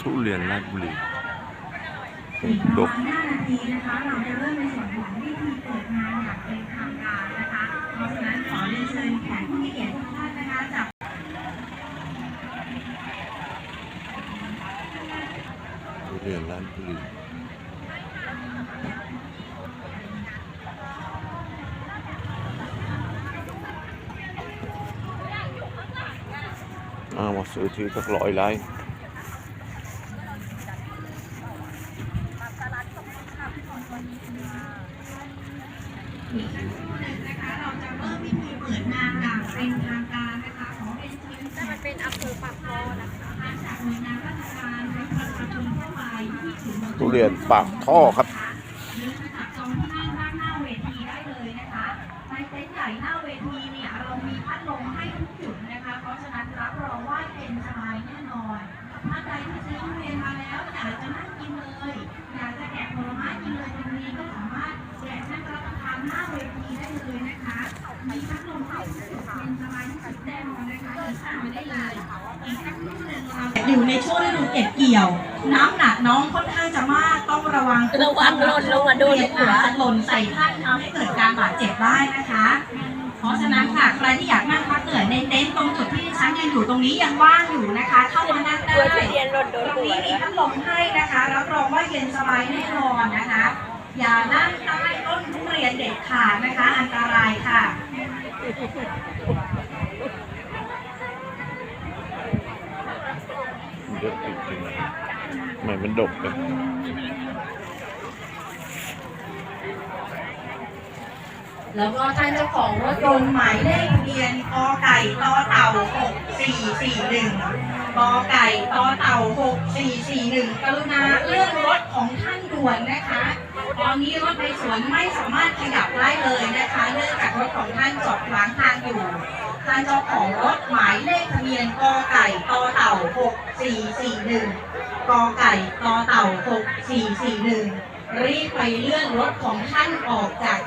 ทุเรียนราชบุรี อีกประดกมาณ5นาทีนะคะเราจะเริ่มในส่วนของพิธีเปิดงานอย่างเป็นทางการนะคะเพราะฉะนั้นขอเรียนเชิญแขกผู้มีเกียรติทุกท่านนะคะจากทุเรียนราชบุรีอ้าวมาซื้อทีสักร้อยไร่ อีกสักครู่หนึ่งนะคะ เราจะเริ่มพิธีเปิดงานอย่างเป็นทางการนะคะ ขอเป็นทีม แต่มัน เป็นอำเภอปากคอนะคะมาจากหน่วยงานราชการและประชาชนทั่วไปที่ถึงทุเรียนปากท่อครับหรือมาจังที่นั่งด้านหน้าเวทีได้เลยนะคะในเต็นท์ใหญ่หน้าเวทีเนี่ยเรามีพัดลมให้ทุกจุดนะคะเพราะฉะนั้นรับรองว่าเย็นสบายแน่นอนท่านใดที่ซื้อทุเรียนมา เวทีได้เลยนะคะมีพัดลมให้ทุกจุดเย็นสบายที่สุดแน่นอนนะคะเดินทางไปได้เลยอีกสักครู่หนึ่งเราอยู่ในช่วงฤดูเก็บเกี่ยว น้ำหนักน้องค่อนข้างจะมากต้องระวังระวังหล่นลงมาโดนเรียนหัวอาจจะหล่นใส่ท่านทำให้เกิดการบาดเจ็บได้นะคะ เพราะฉะนั้นค่ะใครที่อยากนั่งพักเหนื่อยในเต็นท์ตรงจุดที่ดิฉันยืนอยู่ตรงนี้ยังว่างอยู่นะคะ เข้ามานั่งได้ตัวทุเรียนหล่นโดตนรงหัวนี้มีพัดลมให้นะคะรับรองว่าเย็นสบายแน่นอนนะคะ อย่านั่งใต้ ขาดนะคะ อันตรายค่ะ เยอะจริงๆทำไมมันดกกันแล้วก็ท่านเจ้าของรถยนต์หมายเลขทะเบียนกไก่ต่อเต่า 6441กไก่ต่อเต่า 6441 กรุณาเลื่อนรถของท่านด่วนนะคะ ตอนนี้รถในสวนไม่สามารถขยับได้เลยนะคะ เนื่องจากรถของท่านจอดขวางทางอยู่ท่านเจ้าของรถหมายเลขทะเบียนกไก่ต่อเต่า 6441กไก่ต่อเต่า 6441 รีบไปเลื่อนรถของท่านออกจาก